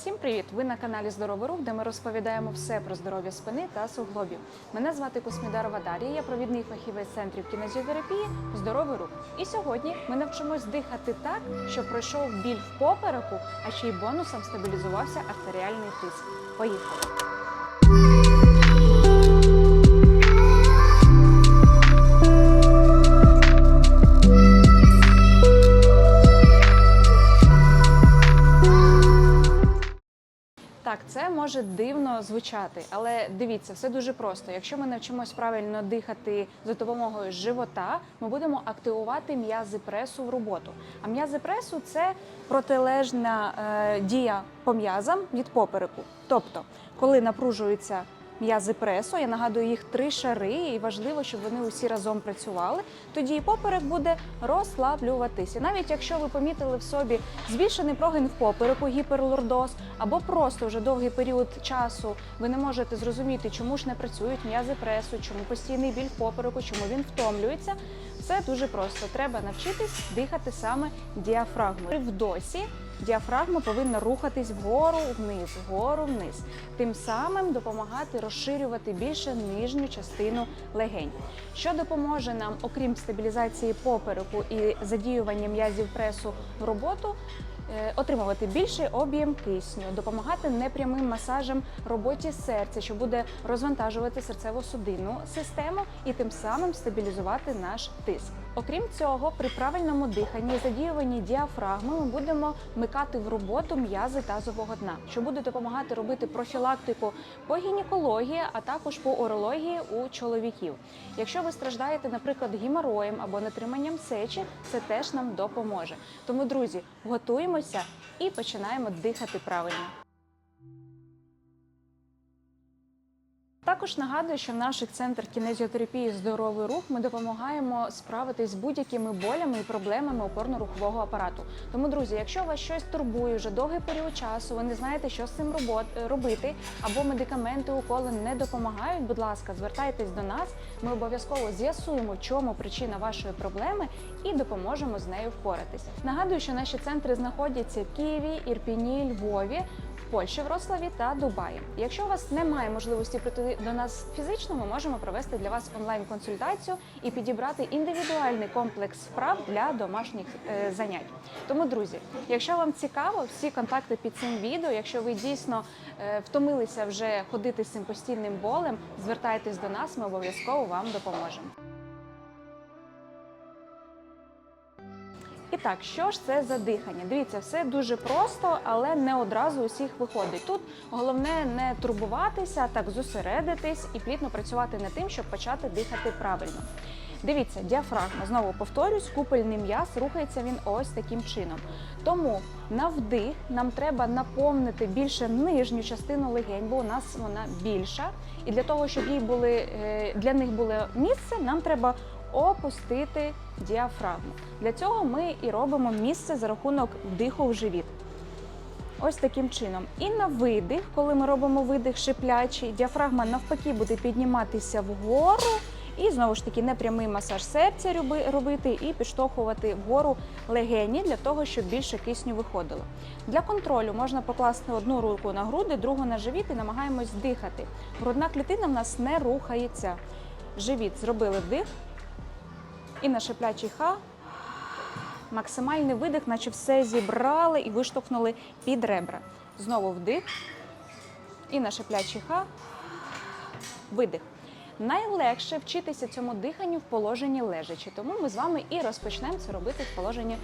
Всім привіт! Ви на каналі Здоровий рух, де ми розповідаємо все про здоров'я спини та суглобів. Мене звати Космідарова Дарія, я провідний фахівець центрів кінезіотерапії Здоровий рух. І сьогодні ми навчимось дихати так, щоб пройшов біль в попереку, а ще й бонусом стабілізувався артеріальний тиск. Поїхали! Може дивно звучати, але дивіться, все дуже просто. Якщо ми навчимось правильно дихати за допомогою живота, ми будемо активувати м'язи пресу в роботу. А м'язи пресу це протилежна е, дія по м'язам від попереку. Тобто, коли напружуються м'язи пресу, я нагадую їх три шари, і важливо, щоб вони усі разом працювали. Тоді і поперек буде розслаблюватися. Навіть якщо ви помітили в собі збільшений прогин в попереку, гіперлордоз, або просто вже довгий період часу ви не можете зрозуміти, чому ж не працюють м'язи пресу, чому постійний біль в попереку, чому він втомлюється. Це дуже просто. Треба навчитись дихати саме діафрагмою. В досі діафрагма повинна рухатись вгору вниз, вгору вниз. Тим самим допомагати розширювати більше нижню частину легень. Що допоможе нам, окрім стабілізації попереку і задіювання м'язів пресу в роботу, е, отримувати більший об'єм кисню, допомагати непрямим масажем роботі серця, що буде розвантажувати серцево-судинну систему і тим самим стабілізувати наш тиск. Окрім цього, при правильному диханні задіюванні діафрагми ми будемо вмикати в роботу м'язи тазового дна, що буде допомагати робити профілактику по гінекології, а також по урології у чоловіків. Якщо ви страждаєте, наприклад, геморроєм або нетриманням сечі, це теж нам допоможе. Тому, друзі, готуємося і починаємо дихати правильно. Також нагадую, що в наших центрах кінезіотерапії здоровий рух ми допомагаємо справитись з будь-якими болями і проблемами опорно-рухового апарату. Тому, друзі, якщо вас щось турбує вже довгий період часу, ви не знаєте, що з цим робити, або медикаменти, уколи не допомагають, будь ласка, звертайтесь до нас. Ми обов'язково з'ясуємо, чому причина вашої проблеми, і допоможемо з нею впоратись. Нагадую, що наші центри знаходяться в Києві, Ірпіні, Львові. Польщі, Вроцлаві та Дубаї. Якщо у вас немає можливості прийти до нас фізично, ми можемо провести для вас онлайн-консультацію і підібрати індивідуальний комплекс вправ для домашніх е, занять. Тому, друзі, якщо вам цікаво, всі контакти під цим відео. Якщо ви дійсно е, втомилися вже ходити з цим постійним болем, звертайтесь до нас, ми обов'язково вам допоможемо. І так, що ж це за дихання? Дивіться, все дуже просто, але не одразу усіх виходить. Тут головне не турбуватися, а так зосередитись і плідно працювати над тим, щоб почати дихати правильно. Дивіться, діафрагма, знову повторюсь, купельний м'яз рухається він ось таким чином. Тому на вдих нам треба наповнити більше нижню частину легень, бо у нас вона більша. І для того, щоб їй були е, для них було місце, нам треба опустити діафрагму. Для цього ми і робимо місце за рахунок вдиху в живіт. Ось таким чином. І на видих, коли ми робимо видих шиплячий, діафрагма навпаки буде підніматися вгору. І знову ж таки непрямий масаж серця робити і підштовхувати вгору легені для того, щоб більше кисню виходило. Для контролю можна покласти одну руку на груди, другу на живіт і намагаємось дихати. Грудна клітина в нас не рухається. Живіт зробили вдих, і на шиплячий ха. Максимальний видих, наче все зібрали і виштовхнули під ребра. Знову вдих. І на шиплячий ха. Видих. Найлегше вчитися цьому диханню в положенні лежачи. Тому ми з вами і розпочнемо це робити в положенні.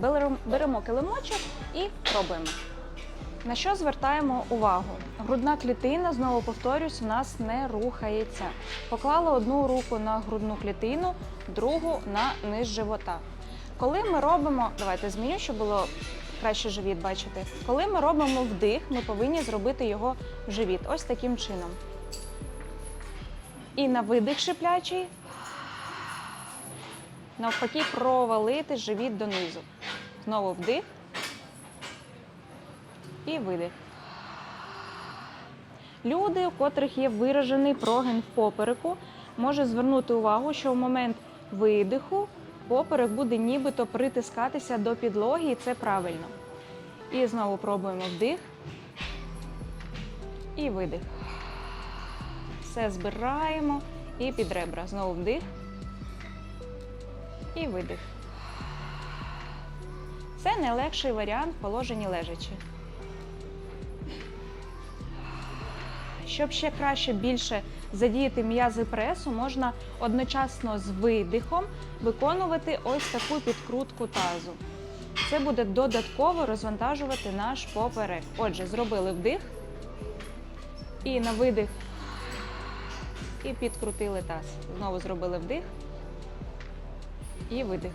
Беремо- Беремо килимочок і пробуємо. На що звертаємо увагу? Грудна клітина, знову повторюсь, у нас не рухається. Поклала одну руку на грудну клітину, другу на низ живота. Коли ми робимо, давайте зміню, щоб було краще живіт бачити. Коли ми робимо вдих, ми повинні зробити його в живіт. Ось таким чином. І на видих шиплячий. Навпаки, провалити живіт донизу. Знову вдих і видих. Люди, у котрих є виражений прогин в попереку, може звернути увагу, що в момент видиху поперек буде нібито притискатися до підлоги, і це правильно. І знову пробуємо вдих І видих. Все збираємо і під ребра. Знову вдих. І видих. Це найлегший варіант в положенні лежачи. Щоб ще краще більше задіяти м'язи пресу, можна одночасно з видихом виконувати ось таку підкрутку тазу. Це буде додатково розвантажувати наш поперек. Отже, зробили вдих і на видих і підкрутили таз. Знову зробили вдих і видих.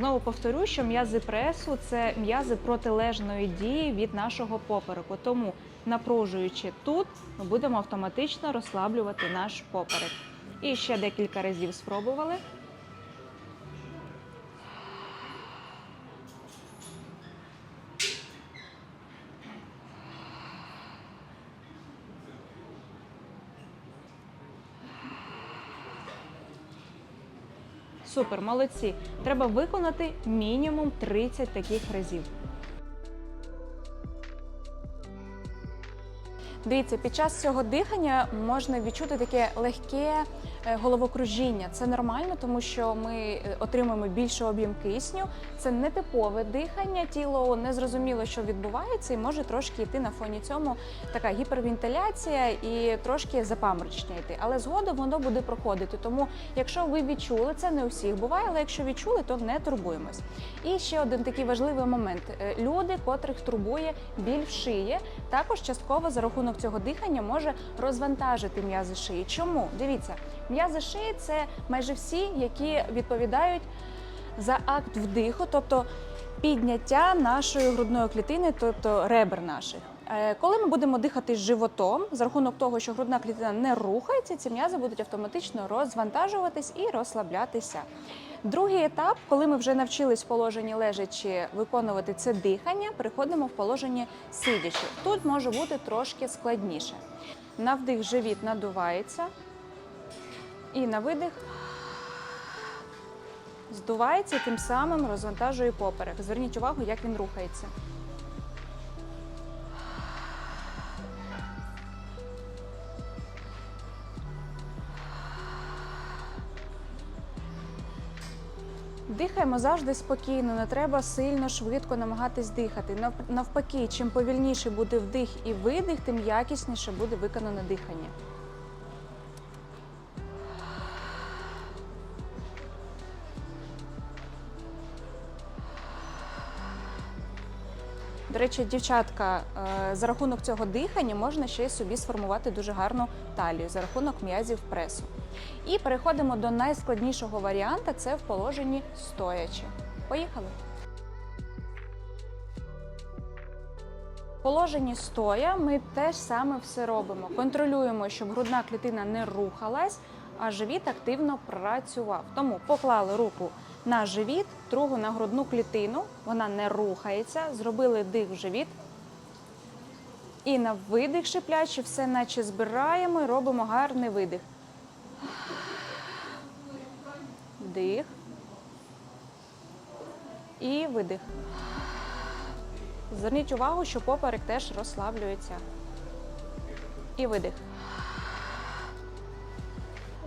Знову повторю, що м'язи пресу це м'язи протилежної дії від нашого попереку. Тому, напружуючи тут, ми будемо автоматично розслаблювати наш поперек. І ще декілька разів спробували. Супер, молодці. Треба виконати мінімум 30 таких разів. Дивіться, під час цього дихання можна відчути таке легке головокружіння. Це нормально, тому що ми е, отримуємо більший об'єм кисню. Це не типове дихання, тіло не зрозуміло, що відбувається, і може трошки йти на фоні цьому така гіпервентиляція і трошки запаморочення йти. Але згодом воно буде проходити. Тому, якщо ви відчули, це не у всіх буває, але якщо відчули, то не турбуємось. І ще один такий важливий момент: Е, люди, котрих турбує біль в шиї, також частково за рахунок цього дихання може розвантажити м'язи шиї. Чому? Дивіться, м'язи шиї це майже всі, які відповідають за акт вдиху, тобто підняття нашої грудної клітини, тобто ребер наших. Е, Коли ми будемо дихати животом, за рахунок того, що грудна клітина не рухається, ці м'язи будуть автоматично розвантажуватись і розслаблятися. Другий етап, коли ми вже навчились в положенні лежачи виконувати це дихання, переходимо в положенні сидячи. Тут може бути трошки складніше. На вдих живіт надувається, і на видих здувається, тим самим розвантажує поперек. Зверніть увагу, як він рухається. Дихаємо завжди спокійно, не треба сильно швидко намагатись дихати. Навпаки, чим повільніше буде вдих і видих, тим якісніше буде виконане дихання. До речі, дівчатка, е, за рахунок цього дихання можна ще й собі сформувати дуже гарну талію за рахунок м'язів пресу. І переходимо до найскладнішого варіанта це в положенні стоячи. Поїхали. В положенні стоя ми теж саме все робимо. Контролюємо, щоб грудна клітина не рухалась, а живіт активно працював. Тому поклали руку на живіт, другу на грудну клітину, вона не рухається, зробили дих в живіт. І на видих шиплячи, все наче збираємо і робимо гарний видих. Дих. І видих. Зверніть увагу, що поперек теж розслаблюється. І видих.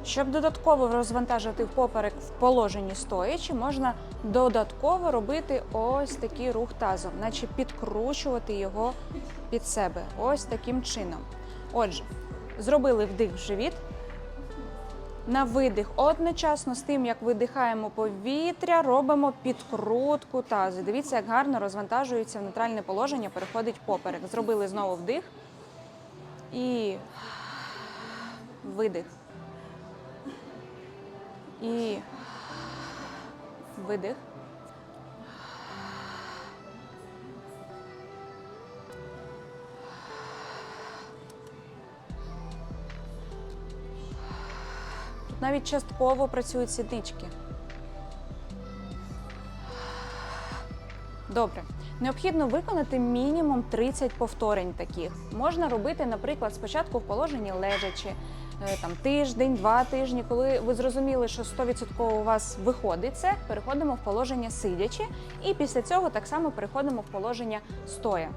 Щоб додатково розвантажити поперек в положенні стоячи, можна додатково робити ось такий рух тазом, наче підкручувати його під себе. Ось таким чином. Отже, зробили вдих в живіт. На видих одночасно з тим, як видихаємо повітря, робимо підкрутку тазу. Дивіться, як гарно розвантажується в нейтральне положення, переходить поперек. Зробили знову вдих і видих. І видих. Тут навіть частково працюють сіднички. Добре. Необхідно виконати мінімум 30 повторень таких. Можна робити, наприклад, спочатку в положенні лежачи, там тиждень, два тижні, коли ви зрозуміли, що 100% у вас виходить це, переходимо в положення сидячи, і після цього так само переходимо в положення стоя.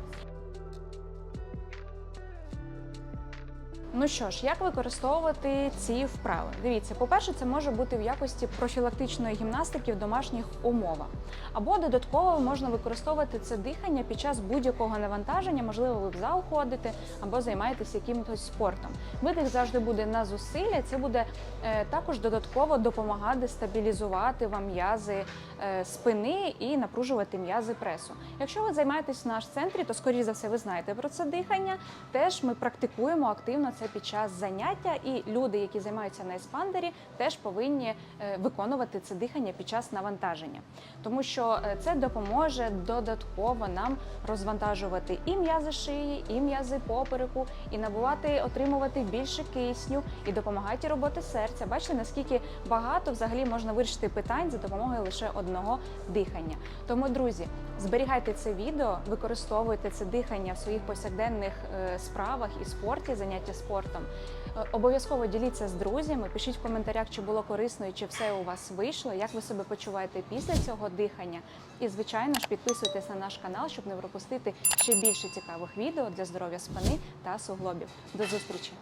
Ну що ж, як використовувати ці вправи? Дивіться, по-перше, це може бути в якості профілактичної гімнастики в домашніх умовах. Або додатково можна використовувати це дихання під час будь-якого навантаження, можливо, ви в зал ходите або займаєтесь якимось спортом. Видих завжди буде на зусилля, це буде е, також додатково допомагати стабілізувати вам м'язи е, спини і напружувати м'язи пресу. Якщо ви займаєтесь в наш центрі, то скоріше за все ви знаєте про це дихання. Теж ми практикуємо активно це під час заняття, і люди, які займаються на еспандері, теж повинні е, виконувати це дихання під час навантаження, тому що е, це допоможе додатково нам розвантажувати і м'язи шиї, і м'язи попереку, і набувати, отримувати більше кисню, і допомагати роботи серця. Бачите, наскільки багато взагалі можна вирішити питань за допомогою лише одного дихання. Тому, друзі, зберігайте це відео, використовуйте це дихання в своїх повсякденних е, справах і спорті, заняття спортом. Е, Обов'язково діліться з друзями, пишіть в коментарях, чи було корисно і чи все у вас вийшло, як ви себе почуваєте після цього дихання. І, звичайно ж, підписуйтесь на наш канал, щоб не пропустити ще більше цікавих відео для здоров'я спини та суглобів. До зустрічі!